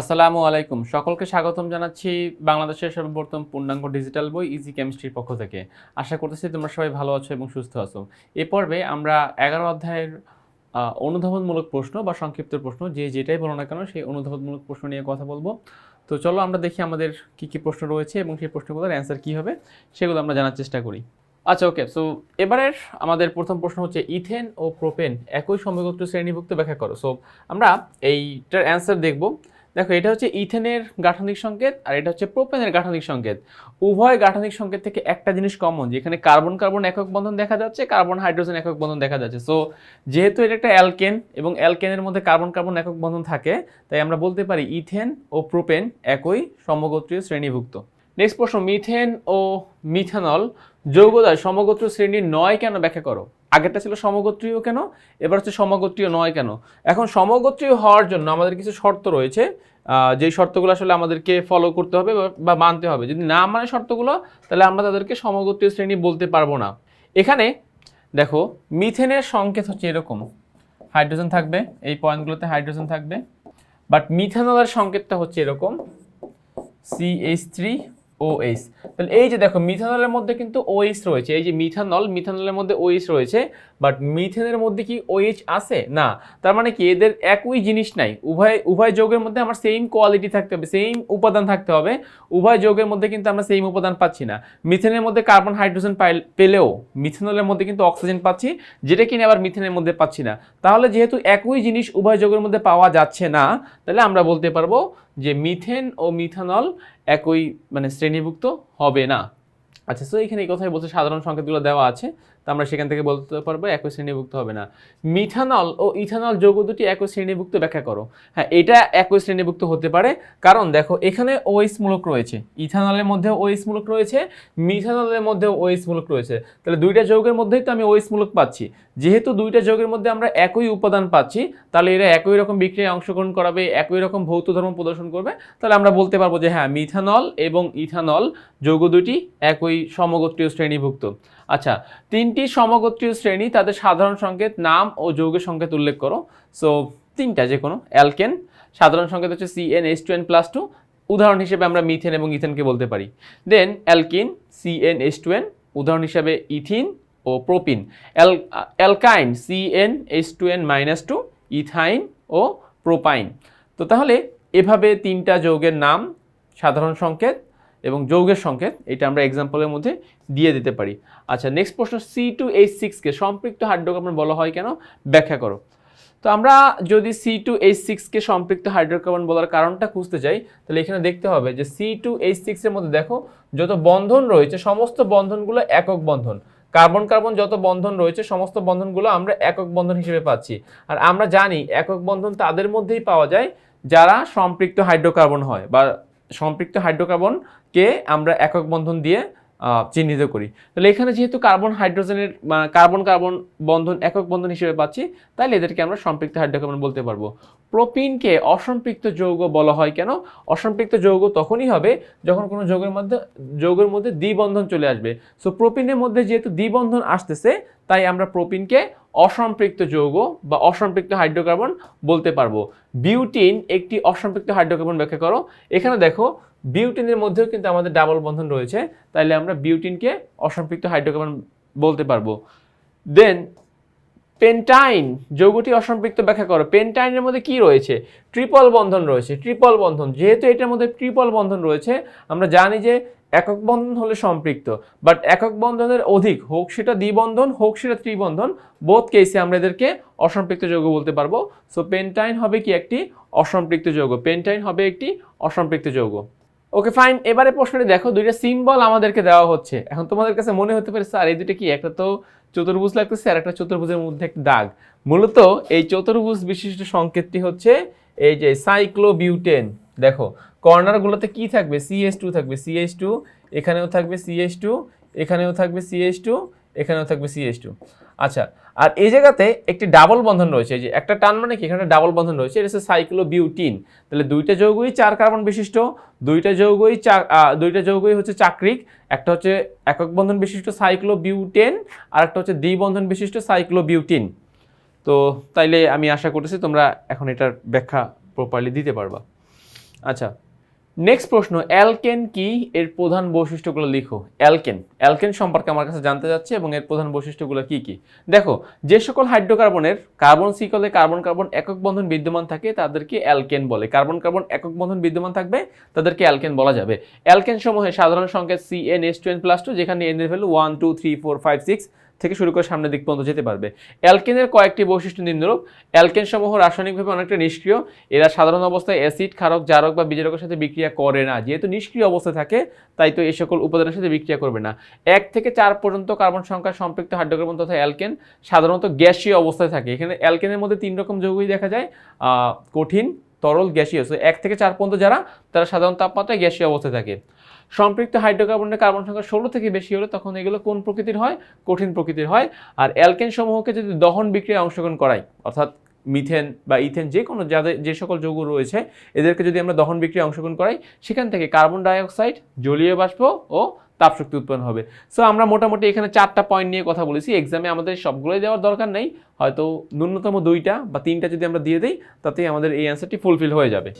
আসসালামু আলাইকুম। সকলকে স্বাগতম জানাচ্ছি বাংলাদেশের সর্বপ্রথম পূর্ণাঙ্গ ডিজিটাল বই ইজি কেমিস্ট্রির পক্ষ থেকে। আশা করতেছি তোমরা সবাই ভালো আছো এবং সুস্থ আছো। এ পর্বে আমরা এগারো অধ্যায়ের অনুধাবনমূলক প্রশ্ন বা সংক্ষিপ্ত প্রশ্ন, যে যেটাই বলো না কেন সেই অনুধাবনমূলক প্রশ্ন নিয়ে কথা বলব। তো চলো আমরা দেখি আমাদের কি কি প্রশ্ন রয়েছে এবং সেই প্রশ্নগুলোর অ্যান্সার কী হবে, সেগুলো আমরা জানার চেষ্টা করি। আচ্ছা ওকে সো এবারের আমাদের প্রথম প্রশ্ন হচ্ছে, ইথেন ও প্রোপেন একই সমগোত্র শ্রেণীভুক্ত ব্যাখ্যা করো। সো আমরা এইটার অ্যান্সার দেখব। দেখো, এটা হচ্ছে ইথেনের গাঠনিক সংকেত আর এটা হচ্ছে প্রোপেনের গাঠনিক সংকেত। উভয় গাঠনিক সংকেত থেকে একটা জিনিস কমন যেখানে কার্বন কার্বন একক বন্ধন দেখা যাচ্ছে কার্বন হাইড্রোজেন একক বন্ধন দেখা যাচ্ছে। সো যেহেতু এটা একটা অ্যালকেন এবং অ্যালকেনের মধ্যে কার্বন কার্বন একক বন্ধন থাকে, তাই আমরা বলতে পারি ইথেন ও প্রোপেন একই সমগোত্রীয় শ্রেণীভুক্ত। নেক্সট প্রশ্ন, মিথেন ও মিথানল যৌগদায় সমগোত্র শ্রেণির নয় কেন ব্যাখ্যা করো? আগেরটা ছিল সমগোত্রীয় কেন? এবার হচ্ছে সমগোত্রীয় নয় কেন? এখন সমগোত্রীয় হওয়ার জন্য আমাদের কিছু শর্ত রয়েছে। যেই শর্তগুলো আসলে আমাদেরকে ফলো করতে হবে বা- বা মানতে হবে। যদি না মানে শর্তগুলো, তাহলে আমরা তাদেরকে সমগোত্রীয় শ্রেণি বলতে পারব না। এখানে দেখো, মিথেনের সংকেত হচ্ছে এরকম। হাইড্রোজেন থাকবে, এই পয়েন্টগুলোতে হাইড্রোজেন থাকবে। বাট মিথানলের সংকেতটা হচ্ছে এরকম। সিএইচ থ্রি ওএইচ তাহলে এই যে দেখো মিথানলের মধ্যে কিন্তু ওএইচ রয়েছে। এই যে মিথানল মিথানলের মধ্যে ওএইচ রয়েছে। বাট মিথেনের মধ্যে কি ওএইচ আছে? না। তার মানে কি এদের একই জিনিস নাই। উভয় উভয় যৌগের মধ্যে আমার সেম কোয়ালিটি থাকতে হবে সেম উপাদান থাকতে হবে। উভয় যৌগের মধ্যে কিন্তু আমরা সেম উপাদান পাচ্ছি না। মিথেনের মধ্যে কার্বন হাইড্রোজেন পেলেও মিথেনলের মধ্যে কিন্তু অক্সিজেন পাচ্ছি, যেটা কিনা আবার মিথেনের মধ্যে পাচ্ছি না। তাহলে যেহেতু একই জিনিস উভয় যৌগের মধ্যে পাওয়া যাচ্ছে না, তাহলে আমরা বলতে পারব যে মিথেন ও মিথানল একই মানে শ্রেণীভুক্ত হবে না। আচ্ছা সো এখানে এই কথাই বলছে সাধারণ সংকেতগুলো দেওয়া আছে। তো আমরা সেখান থেকে বলতে পারব একই শ্রেণীভুক্ত হবে না। মিথানল ও ইথানল যৌগ দুটি একই শ্রেণীভুক্ত, ব্যাখ্যা করো। হ্যাঁ এটা একই শ্রেণীভুক্ত হতে পারে। কারণ দেখো, এখানে ওএইচ মূলক রয়েছে। ইথানলের মধ্যে ওএইচ মূলক রয়েছে, মিথানলের মধ্যে ওএইচ মূলক রয়েছে। তাহলে দুইটা যৌগের মধ্যেই তো আমি ওএইচ মূলক পাচ্ছি। যেহেতু দুইটা যৌগের মধ্যে আমরা একই উপাদান পাচ্ছি, তাহলে এরা একই রকম বিক্রিয়ায় অংশগ্রহণ করাবে, একই রকম ভৌত ধর্ম প্রদর্শন করবে। তাহলে আমরা বলতে পারব যে হ্যাঁ মিথানল এবং ইথানল যৌগ দুটি একই সমগোত্রীয় শ্রেণীভুক্ত। আচ্ছা তিনটি সমগোত্রীয় শ্রেণি তাদের সাধারণ সংকেত নাম ও যৌগের সংকেত উল্লেখ করো। সো তিনটা যে কোনো অ্যালকেন, সাধারণ সংকেত হচ্ছে C N H two N plus two উদাহরণ হিসেবে আমরা মিথেন এবং ইথেনকে বলতে পারি। Then alkene C N H two N উদাহরণ হিসেবে ইথিন ও propene. অ্যাল, alkyne C N H two N minus two ethyne ও প্রোপাইন। তো তাহলে, এভাবে তিনটা যৌগের নাম, সাধারণ সংকেত এবং যৌগের সংকেত, এটা আমরা এক্সাম্পলের মধ্যে দিয়ে দিতে পারি। আচ্ছা নেক্সট প্রশ্ন সি টু এইচ সিক্সকে সম্পৃক্ত হাইড্রোকার্বন বলা হয় কেন? ব্যাখ্যা করো। তো আমরা যদি সি টু এইচ সিক্সকে সম্পৃক্ত হাইড্রোকার্বন বলার কারণটা খুঁজতে চাই তাহলে এখানে দেখতে হবে যে সি টু এইচ সিক্সের মধ্যে দেখো, যত বন্ধন রয়েছে, সমস্ত বন্ধনগুলো একক বন্ধন। কার্বন কার্বন যত বন্ধন রয়েছে, সমস্ত বন্ধনগুলো আমরা একক বন্ধন হিসেবে পাচ্ছি। আর আমরা জানি, একক বন্ধন তাদের মধ্যেই পাওয়া যায় যারা সম্পৃক্ত হাইড্রোকার্বন হয় বা সম্পৃক্ত হাইড্রোকার্বনকে আমরা একক বন্ধন দিয়ে চিহ্নিত করি। তাহলে এখানে যেহেতু কার্বন, হাইড্রোজেনের কার্বন কার্বন বন্ধন, একক বন্ধন হিসেবে পাচ্ছি, তাহলে এদেরকে আমরা সম্পৃক্ত হাইড্রোকার্বন বলতে পারব। প্রোপিনকে অসম্পৃক্ত যৌগ বলা হয় কেন? অসম্পৃক্ত যৌগ তখনই হবে যখন কোনো যৌগের মধ্যে যৌগের মধ্যে দ্বিবন্ধন চলে আসবে। সো প্রোপিনের মধ্যে যেহেতু দ্বিবন্ধন আসতেছে, তাই আমরা প্রোপিনকে অসম্পৃক্ত যৌগ বা অসম্পৃক্ত হাইড্রোকার্বন বলতে পারব। বিউটিন একটি অসম্পৃক্ত হাইড্রোকার্বন ব্যাখ্যা করো। এখানে দেখো বিউটিনের মধ্যেও কিন্তু আমাদের ডাবল বন্ধন রয়েছে। তাইলে আমরা বিউটিনকে অসম্পৃক্ত হাইড্রোকার্বন বলতে পারব। দেন পেন্টাইন যৌগটি অসম্পৃক্ত ব্যাখ্যা করো। পেন্টাইনের মধ্যে কি রয়েছে? ট্রিপল বন্ধন রয়েছে। ট্রিপল বন্ধন, যেহেতু এটার মধ্যে ট্রিপল বন্ধন রয়েছে, আমরা জানি যে একক বন্ধন হলে সম্পৃক্ত বাট একক বন্ধনের অধিক, হোক সেটা দ্বিবন্ধন, হোক সেটা ত্রিবন্ধন বোধ কেসে আমরা এদেরকে অসম্পৃক্ত যৌগ বলতে পারব। সো পেন্টাইন হবে কি একটি অসম্পৃক্ত যৌগ? পেন্টাইন হবে একটি অসম্পৃক্ত যৌগ। ওকে ফাইন এবারে প্রশ্নটি দেখো, দুইটা সিম্বল আমাদেরকে দেওয়া হচ্ছে। এখন তোমাদের কাছে মনে হতে পারে, স্যার, এই দুটো কি একটা তো চতুর্ভুজ লাগতেছে আর একটা চতুর্ভুজের মধ্যে একটা দাগ? মূলত এই চতুর্ভুজ বিশিষ্ট সংকেতটি হচ্ছে এই যে সাইক্লোবিউটেন দেখো কর্নারগুলোতে কি থাকবে? সিএস টু থাকবে। সিএস টু এখানেও থাকবে সিএস টু এখানেও থাকবে সিএস টু এখানেও থাকবে সিএস টু আচ্ছা আর এই জায়গাতে একটি ডাবল বন্ধন রয়েছে যে একটা টান মানে কি? এখানে ডাবল বন্ধন রয়েছে, এটা হচ্ছে সাইক্লোবিউটিন তাহলে দুইটা যৌগই চার কার্বন বিশিষ্ট, দুইটা যৌগই চা- দুইটা যৌগই হচ্ছে চাকরিক, একটা হচ্ছে একক বন্ধন বিশিষ্ট সাইক্লোবিউটেন আর একটা হচ্ছে দ্বিবন্ধন বিশিষ্ট সাইক্লোবিউটিন তো তাইলে আমি আশা করতেছি তোমরা এখন এটার ব্যাখ্যা প্রপারলি দিতে পারবা। আচ্ছা নেক্সট প্রশ্ন, অ্যালকেন কি? এর প্রধান বৈশিষ্ট্যগুলো লিখো। অ্যালকেন। অ্যালকেন সম্পর্কে আমার কাছে জানতে যাচ্ছে এবং এর প্রধান বৈশিষ্ট্যগুলো কি কি? দেখো, যে সকল হাইড্রোকার্বনের কার্বন সিকলে কার্বন কার্বন একক বন্ধন বিদ্যমান থাকে, তাদেরকে অ্যালকেন বলে। কার্বন কার্বন একক বন্ধন বিদ্যমান থাকবে, তাদেরকে অ্যালকেন বলা যাবে। অ্যালকেন সমূহে সাধারণ সংকেত C N S two N plus two যেখানে এন এর value one two three four five six থেকে শুরু করে সামনের দিক পর্যন্ত যেতে পারবে। অ্যালকেনের কয়েকটি বৈশিষ্ট্য নিম্নরূপ অ্যালকেন সমূহ রাসায়নিকভাবে অনেকটা নিষ্ক্রিয়। এরা সাধারণ অবস্থায় অ্যাসিড, ক্ষারক, জারক বা বিজারকের সাথে বিক্রিয়া করে না। যেহেতু নিষ্ক্রিয় অবস্থায় থাকে, তাই তো এই সকল উপাদানের সাথে বিক্রিয়া করবে না। এক থেকে চার পর্যন্ত কার্বন সংখ্যা সম্পৃক্ত হাইড্রোকার্বন তথা অ্যালকেন সাধারণত গ্যাসীয় অবস্থায় থাকে। এখানে অ্যালকেনের মধ্যে তিন রকম যৌগই দেখা যায় কঠিন, তরল, গ্যাসীয়। এক থেকে চার পর্যন্ত যারা, তারা সাধারণ তাপমাত্রায় গ্যাসীয় অবস্থায় থাকে। সম্পৃক্ত হাইড্রোকার্বনের কার্বন সংখ্যা ষোলো থেকে বেশি হলে তখন এগুলো কোন প্রকৃতির হয়? কঠিন প্রকৃতির হয়। আর অ্যালকেন সমূহকে যদি দহন বিক্রিয়ায় অংশগ্রহণ করাই, অর্থাৎ মিথেন বা ইথেন যে কোনো যাদের যে সকল যৌগ রয়েছে, এদেরকে যদি আমরা দহন বিক্রিয়ায় অংশগ্রহণ করাই, সেখান থেকে কার্বন ডাইঅক্সাইড, জলীয় বাষ্প ও তাপশক্তি উৎপন্ন হবে। সো আমরা মোটামুটি এখানে চারটা পয়েন্ট নিয়ে কথা বলেছি। এক্সামে আমাদের সবগুলোই দেওয়ার দরকার নেই। হয়তো ন্যূনতম দুইটা বা তিনটা যদি আমরা দিয়ে দিই, তাতেই আমাদের এই অ্যান্সারটি ফুলফিল হয়ে যাবে।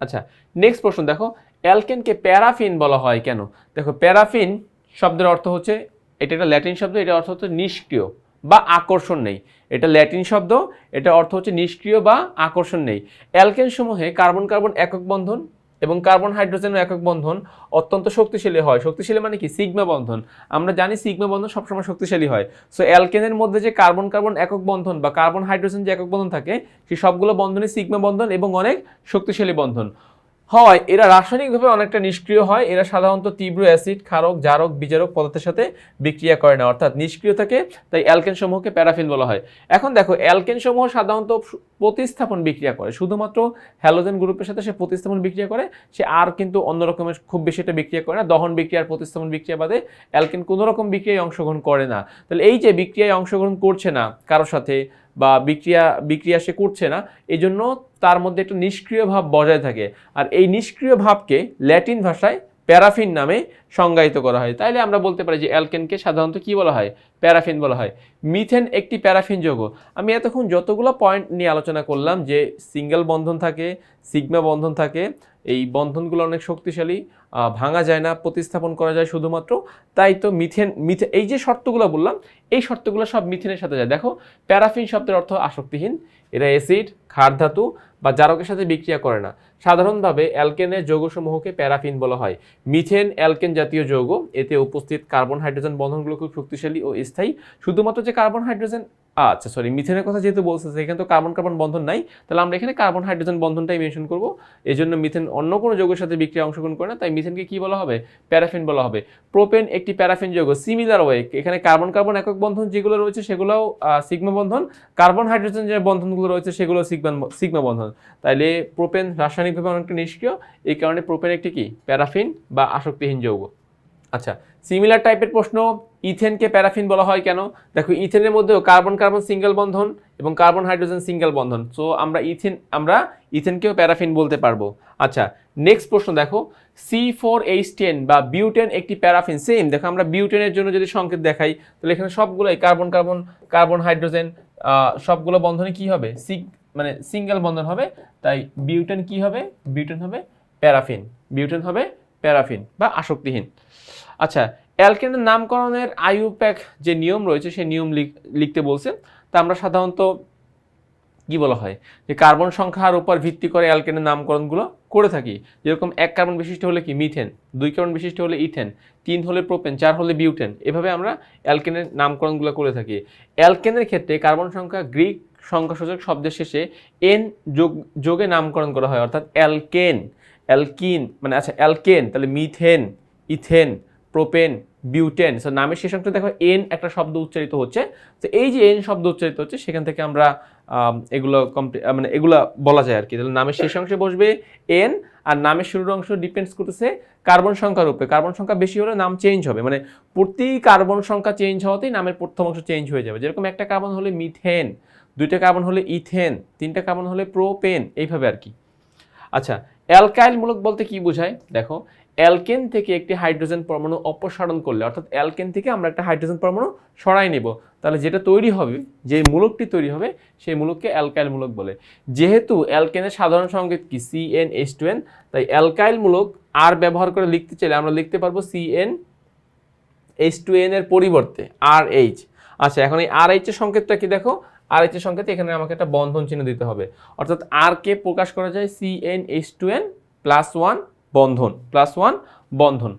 আচ্ছা নেক্সট প্রশ্ন, দেখো অ্যালকেনকে প্যারাফিন বলা হয় কেন? দেখো প্যারাফিন শব্দের অর্থ হচ্ছে, এটা একটা ল্যাটিন শব্দ এটা অর্থ হচ্ছে নিষ্ক্রিয় বা আকর্ষণ নেই। এটা ল্যাটিন শব্দ এটা অর্থ হচ্ছে নিষ্ক্রিয় বা আকর্ষণ নেই। অ্যালকেন সমূহে কার্বন কার্বন একক বন্ধন এবং কার্বন হাইড্রোজেন একক বন্ধন অত্যন্ত শক্তিশালী হয়। শক্তিশালী মানে কি? সিগমা বন্ধন। আমরা জানি সিগমা বন্ধন সবসময় শক্তিশালী হয়। সো অ্যালকেনের মধ্যে যে কার্বন কার্বন একক বন্ধন বা কার্বন হাইড্রোজেন যে একক বন্ধন থাকে, সেই সবগুলো বন্ধনই সিগমা বন্ধন এবং অনেক শক্তিশালী বন্ধন হয়। এরা রাসায়নিকভাবে অনেকটা নিষ্ক্রিয় হয়। এরা সাধারণত তীব্র অ্যাসিড, ক্ষারক, জারক, বিজারক পদার্থের সাথে বিক্রিয়া করে না। অর্থাৎ নিষ্ক্রিয় থাকে, তাই অ্যালকেন সমূহকে প্যারাফিন বলা হয়। এখন দেখো অ্যালকেন সমূহ সাধারণত প্রতিস্থাপন বিক্রিয়া করে। শুধুমাত্র হ্যালোজেন গ্রুপের সাথে সে প্রতিস্থাপন বিক্রিয়া করে, সে আর কিন্তু অন্য রকমের খুব বেশি এটা বিক্রিয়া করে না। দহন বিক্রিয়ার প্রতিস্থাপন বিক্রিয়া বাদে অ্যালকেন কোনো রকম বিক্রিয়ায় অংশগ্রহণ করে না। তাহলে এই যে বিক্রিয়ায় অংশগ্রহণ করছে না কারোর সাথে বা বিক্রিয়া বিক্রিয়া সে করছে না এই জন্য তার মধ্যে একটা নিষ্ক্রিয় ভাব বজায় থাকে। আর এই নিষ্ক্রিয় ভাবকে ল্যাটিন ভাষায় প্যারাফিন নামে সংজ্ঞায়িত করা হয়। তাইলে আমরা বলতে পারি যে অ্যালকেনকে সাধারণত কি বলা হয়? প্যারাফিন বলা হয়। মিথেন একটি প্যারাফিন যৌগ। আমি এতক্ষণ যতগুলো পয়েন্ট নিয়ে আলোচনা করলাম যে সিঙ্গেল বন্ধন থাকে, সিগমা বন্ধন থাকে, এই বন্ধনগুলো অনেক শক্তিশালী ভাঙা যায় না, প্রতিস্থাপন করা যায় শুধুমাত্র। তাই তো মিথেন, মিথে, এই যে শর্তগুলো বললাম, এই শর্তগুলো সব মিথেনের সাথে যায়। দেখো, প্যারাফিন শব্দের অর্থ আসক্তিহীন এরা অ্যাসিড, ক্ষার ধাতু বা জারকের সাথে বিক্রিয়া করে না। সাধারণভাবে অ্যালকেনের যৌগসমূহকে প্যারাফিন বলা হয়। মিথেন অ্যালকেন জাতীয় যৌগ, এতে উপস্থিত কার্বন, হাইড্রোজেন বন্ধনগুলো খুব শক্তিশালী ও স্থায়ী। শুধুমাত্র যে কার্বন, হাইড্রোজেন আচ্ছা সরি মিথেনের কথা যেহেতু বলছে এখানে তো কার্বন কার্বন বন্ধন নাই, তাহলে আমরা এখানে কার্বন হাইড্রোজেন বন্ধনটাই মেনশন করব। এই জন্য মিথেন অন্য কোনো যৌগের সাথে বিক্রিয়া অংশগ্রহণ করে না, তাই মিথেনকে কি বলা হবে? প্যারাফিন বলা হবে। প্রোপেন একটি প্যারাফিন যৌগ সিমিলার ওয়ে এখানে কার্বন কার্বন একক বন্ধন যেগুলো রয়েছে সেগুলোও সিগমা বন্ধন, কার্বন হাইড্রোজেন যে বন্ধনগুলো রয়েছে সেগুলো সিগমা সিগমা বন্ধন। তাইলে প্রোপেন রাসায়নিকভাবে অনেকটা নিষ্ক্রিয়, এই কারণে প্রোপেন একটি কি? প্যারাফিন বা আসক্তিহীন যৌগ। আচ্ছা সিমিলার টাইপের প্রশ্ন ইথেনকে প্যারাফিন বলা হয় কেন? দেখো, ইথেনের মধ্যেও কার্বন কার্বন সিঙ্গেল বন্ধন এবং কার্বন হাইড্রোজেন সিঙ্গেল বন্ধন। সো আমরা ইথেন, আমরা ইথেনকেও প্যারাফিন বলতে পারব। আচ্ছা নেক্সট প্রশ্ন দেখো। সি ফোর এইচ টেন বা বিউটেন একটি প্যারাফিন সেম দেখো, আমরা বিউটেনের জন্য যদি সংকেত দেখাই, তাহলে এখানে সবগুলোই কার্বন কার্বন কার্বন হাইড্রোজেন সবগুলো বন্ধনে কি হবে? সিগ মানে সিঙ্গেল বন্ধন হবে, তাই বিউটেন কি হবে? বিউটেন হবে প্যারাফিন। বিউটেন হবে প্যারাফিন বা আসক্তিহীন। আচ্ছা অ্যালকেনের নামকরণের আইউপ্যাক যে নিয়ম রয়েছে, সেই নিয়ম লিখ- লিখতে বলছে। তা আমরা সাধারণত কি বলা হয়? যে কার্বন সংখ্যার উপর ভিত্তি করে অ্যালকেনের নামকরণগুলো করে থাকি। যেরকম এক কার্বন বিশিষ্ট হলে কি? মিথেন। দুই কার্বন বিশিষ্ট হলে ইথেন। তিন হলে প্রোপেন। চার হলে বিউটেন। এভাবে আমরা অ্যালকেনের নামকরণগুলো করে থাকি। অ্যালকেনের ক্ষেত্রে কার্বন সংখ্যা গ্রিক সংখ্যাসূচক শব্দের শেষে এন যোগ, যোগে নামকরণ করা হয়। অর্থাৎ অ্যালকেন, অ্যালকিন মানে আচ্ছা অ্যালকেন, তাহলে methane, ethane. Propane butane so নামের শেষ অংশে দেখো এন একটা শব্দ উচ্চারিত হচ্ছে। তো এই যে এন শব্দ উচ্চারিত হচ্ছে সেখান থেকে আমরা আম, এগুলো মানে এগুলো বলা যায় আর কি তাহলে নামের শেষ অংশে বসবে এন আর নামের শুরুর অংশ ডিপেন্ডস করতেছে কার্বন সংখ্যার উপরে। কার্বন সংখ্যা বেশি হলে নাম চেঞ্জ হবে। মানে প্রতি কার্বন সংখ্যা চেঞ্জ হওয়াতেই নামের প্রথম অংশ চেঞ্জ হয়ে যাবে। যেরকম একটা কার্বন হলে মিথেন দুইটা কার্বন হলে ইথেন তিনটা কার্বন হলে প্রোপেন এইভাবে আর কি আচ্ছা অ্যালকাইল মূলক বলতে কি বোঝায়? দেখো অ্যালকেন থেকে একটি হাইড্রোজেন পরমাণু অপসারণ করলে, অর্থাৎ অ্যালকেন থেকে আমরা একটা হাইড্রোজেন পরমাণু সরাই নেব। তাহলে যেটা তৈরি হবে, যে মূলকটি তৈরি হবে, সেই মূলককে অ্যালকাইল মূলক বলে। যেহেতু অ্যালকেনের সাধারণ সংকেত কি? C N S two N তাই অ্যালকাইল মূলক আর ব্যবহার করে লিখতে চাইলে আমরা লিখতে পারব C N H two N এর পরিবর্তে আর এইচ আচ্ছা এখন এই আর এইচ এর সংকেতটা কি দেখো? আর এইচ এর সংকেত, এখানে আমাকে একটা বন্ধন চিহ্ন দিতে হবে। অর্থাৎ আর কে প্রকাশ করা যায় C N H two N plus one বন্ধন প্লাস ওয়ান বন্ধন।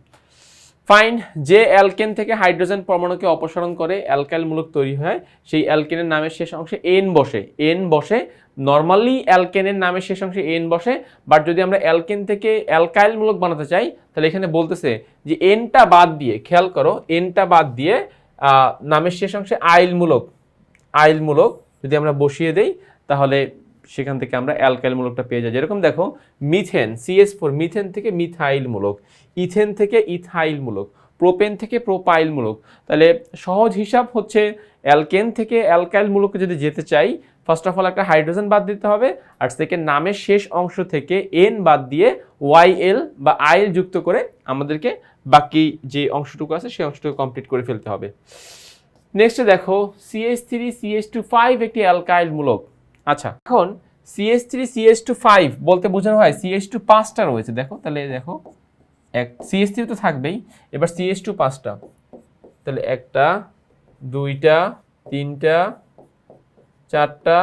ফাইন যে অ্যালকেন থেকে হাইড্রোজেন পরমাণুকে অপসারণ করে অ্যালকাইল মূলক তৈরি হয়, সেই অ্যালকেনের নামের শেষ অংশে এন বসে। এন বসে নর্মালি অ্যালকেনের নামের শেষ অংশে এন বসে বাট যদি আমরা অ্যালকেন থেকে অ্যালকাইল মূলক বানাতে চাই, তাহলে এখানে বলতেছে যে এনটা বাদ দিয়ে, খেয়াল করো এনটা বাদ দিয়ে নামের শেষ অংশে আইল মূলক যদি আমরা বসিয়ে দেই, তাহলে সেখান থেকে আমরা অ্যালকাইল মূলকটা পেয়ে যাই। যেরকম দেখো, মিথেন সিএস ফোর মিথেন থেকে মিথাইল মূলক, ইথেন থেকে ইথাইল মূলক, প্রোপেন থেকে প্রোপাইল মূলক। তাহলে সহজ হিসাব হচ্ছে অ্যালকেন থেকে অ্যালকাইল মূলকে যদি যেতে চাই ফার্স্ট অফ অল একটা হাইড্রোজেন বাদ দিতে হবে, আর সেকেন্ড নামের শেষ অংশ থেকে এন বাদ দিয়ে ওয়াই এল বা আইল যুক্ত করে আমাদেরকে বাকি যে অংশটুকু আছে, সেই অংশটুকু কমপ্লিট করে ফেলতে হবে। নেক্সটে দেখো CS three CS two five একটি অ্যালকাইল মূলক। আচ্ছা এখন CS three CS two five বলতে বোঝানো হয় সিএস টু পাঁচটা রয়েছে। দেখো, তাহলে দেখো, এক সিএস থ্রি তো থাকবেই। এবার সিএস টু। পাঁচটা তাহলে একটা, দুইটা, তিনটা, চারটা,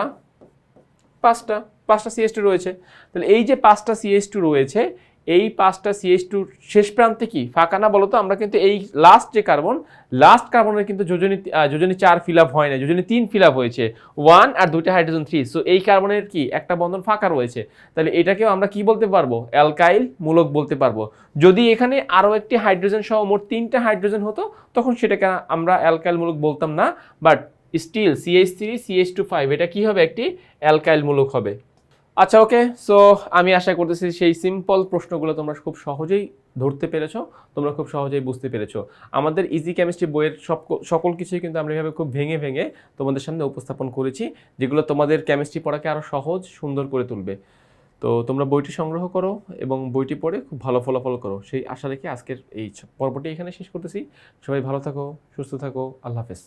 পাঁচটা পাঁচটা সিএস টু রয়েছে। তাহলে এই যে পাঁচটা সিএস টু রয়েছে এই পাঁচটা সিএস টুর শেষ প্রান্তে কি? ফাঁকা না বলতো আমরা কিন্তু এই লাস্ট যে কার্বন লাস্ট কার্বনের কিন্তু যোজনী যোজনী চার ফিল আপ হয় না যোজনী তিন ফিল আপ হয়েছে। ওয়ান আর দুইটা হাইড্রোজেন থ্রি সো এই কার্বনের কি? একটা বন্ধন ফাঁকা রয়েছে। তাহলে এটাকেও আমরা কি বলতে পারব? অ্যালকাইল মূলক বলতে পারব। যদি এখানে আরও একটি হাইড্রোজেন সহ মোট তিনটা হাইড্রোজেন হতো, তখন সেটাকে আমরা অ্যালকাইল মূলক বলতাম না। But still CH three CH two five এটা কী হবে একটি অ্যালকাইল মূলক হবে? আচ্ছা ওকে সো আমি আশা করতেছি সেই সিম্পল প্রশ্নগুলো তোমরা খুব সহজেই ধরতে পেরেছ, তোমরা খুব সহজেই বুঝতে পেরেছ। আমাদের ইজি কেমিস্ট্রি বইয়ের সব সকল কিছুই কিন্তু আমরা এভাবে খুব ভেঙে ভেঙে তোমাদের সামনে উপস্থাপন করেছি, যেগুলো তোমাদের কেমিস্ট্রি পড়াকে আরও সহজ, সুন্দর করে তুলবে। তো তোমরা বইটি সংগ্রহ করো এবং বইটি পড়ে খুব ভালো ফলাফল করো। সেই আশা রেখে আজকের এই পর্বটি এখানে শেষ করতেছি। সবাই ভালো থাকো, সুস্থ থাকো, আল্লাহ হাফেজ।